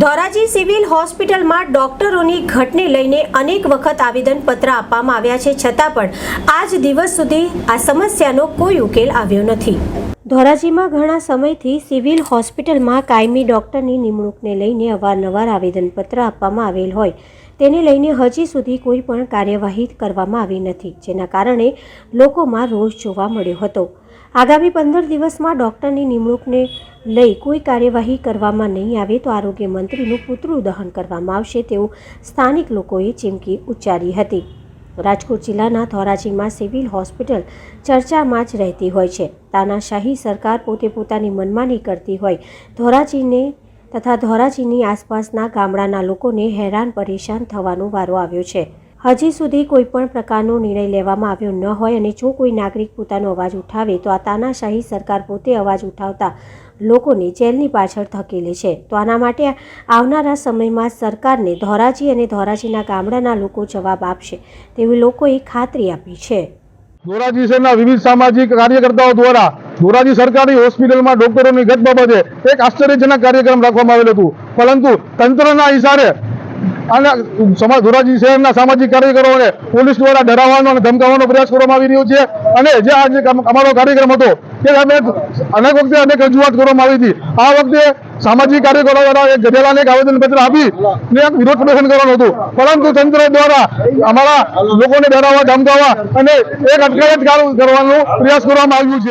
Dhoraji civil હોસ્પિટલમાં ડોક્ટરોની ઘટને લઈને અનેક વખત આવેદનપત્ર આપવામાં આવ્યા છે. છતાં પણ આજ દિવસ સુધી આ સમસ્યાનો કોઈ ઉકેલ આવ્યો નથી. ધોરાજીમાં ઘણા સમયથી સિવિલ હોસ્પિટલમાં કાયમી ડોક્ટરની નિમણૂકને લઈને અવારનવાર આવેદનપત્ર આપવામાં આવેલ હોય. તેને લઈને હજી સુધી કોઈ પણ કાર્યવાહી કરવામાં આવી નથી, જેના કારણે લોકોમાં રોષ જોવા મળ્યો હતો. આગામી પંદર દિવસમાં ડૉક્ટરની નિમણૂકને લઈ કોઈ કાર્યવાહી કરવામાં નહીં આવે તો આરોગ્ય મંત્રીનું પુતળું દહન કરવામાં આવશે તેવું સ્થાનિક લોકોએ ચીમકી ઉચ્ચારી હતી. રાજકોટ જિલ્લાના ધોરાજીમાં સિવિલ હોસ્પિટલ ચર્ચામાં જ રહેતી હોય છે. તાનાશાહી સરકાર પોતે પોતાની મનમાની કરતી હોય. ધોરાજીને તથા ધોરાજીની આસપાસના ગામડાના લોકોને હેરાન પરેશાન થવાનો વારો આવ્યો છે. હજી સુધી કોઈ પણ પ્રકારનો નિર્ણય લેવામાં આવ્યો ન હોય અને જો કોઈ નાગરિક પોતાનો અવાજ ઉઠાવે તો આ તાનાશાહી સરકાર પોતે અવાજ ઉઠાવતા લોકોને જેલની પાછળ ધકેલે છે. તો આના માટે આવનારા સમયમાં સરકારને ધોરાજી અને ધોરાજીના ગામડાના લોકો જવાબ આપશે તેવી લોકોએ ખાતરી આપી છે. ધોરાજી શહેરના વિવિધ સામાજિક કાર્યકર્તાઓ દ્વારા ધોરાજી સરકારી હોસ્પિટલમાં ડોક્ટરોની ગત બાબતે એક આશ્ચર્યજનક કાર્યક્રમ રાખવામાં આવેલ હતું. પરંતુ તંત્રના ઇશારે અને સમા- ધોરાજી શહેરના સામાજિક કાર્યકરોને પોલીસ દ્વારા ડરાવવાનો અને ધમકાવવાનો પ્રયાસ કરવામાં આવી રહ્યો છે. અને જે આજે અમારો કાર્યક્રમ હતો તે અમે અનેક વખતે અનેક રજૂઆત કરવામાં આવી હતી. આ વખતે સામાજિક કાર્યકરો દ્વારા એક ગધેડાને એક આવેદનપત્ર આપી એક વિરોધ પ્રદર્શન કરવાનું હતું. પરંતુ તંત્ર દ્વારા અમારા લોકોને ડરાવવા, ધમકાવવા અને એક અટકાયત કરવાનો પ્રયાસ કરવામાં આવ્યું છે.